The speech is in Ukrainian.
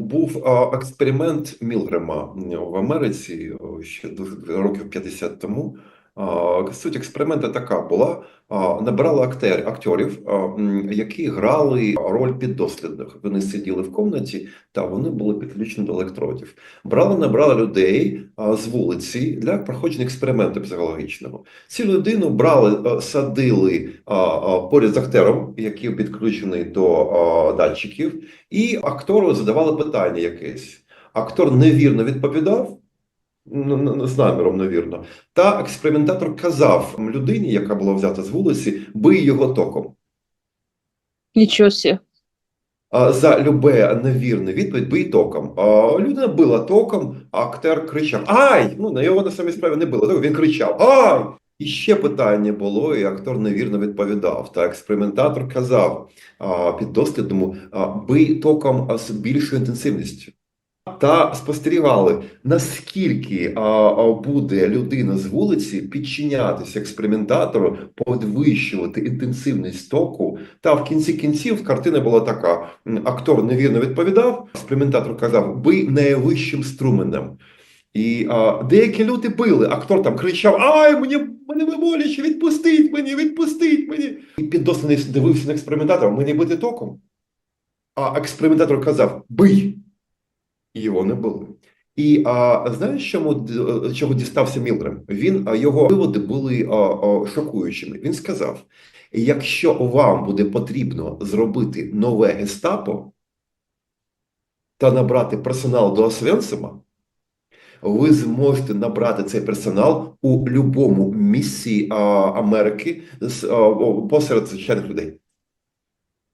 Був експеримент Мілгрема в Америці ще років 50 тому. Суть експерименту така була: а, набирали актер, акторів, які грали роль піддослідних. Вони сиділи в комнаті та вони були підключені до електродів. Брали, набрали людей з вулиці для проходження експерименту психологічного. Цю людину брали, садили поряд з актером, який підключений до датчиків. І актору задавали питання якесь. Актор невірно відповідав, з наміром невірно, та експериментатор казав людині, яка була взята з вулиці, бий його током. Нічого себе. За любе невірне відповідь бий током. А людина била током, а актер кричав: Ай! Ну на його на самій справі не було. Він кричав: Ай! І ще питання було, і актор невірно відповідав. Та експериментатор казав а, піддослідному: бий током з більшою інтенсивністю. Та спостерігали, наскільки а, а, буде людина з вулиці підчинятися експериментатору, підвищувати інтенсивність току. Та в кінці кінців картина була така: актор невірно відповідав, експериментатор казав: бий найвищим струменем. І а, деякі люди били, актор там кричав: Ай, мені мене боляче, відпустіть мені, відпустіть мені. І піддослідний дивився на експериментатора, мені бити током. А експериментатор казав: бий. Його не було. І а, знаєш, чому чого дістався Мілгрем? Він його виводи були а, а, шокуючими. Він сказав: якщо вам буде потрібно зробити нове гестапо та набрати персонал до Освенцима, ви зможете набрати цей персонал у будь-якому місці а, Америки з, а, посеред звичайних людей.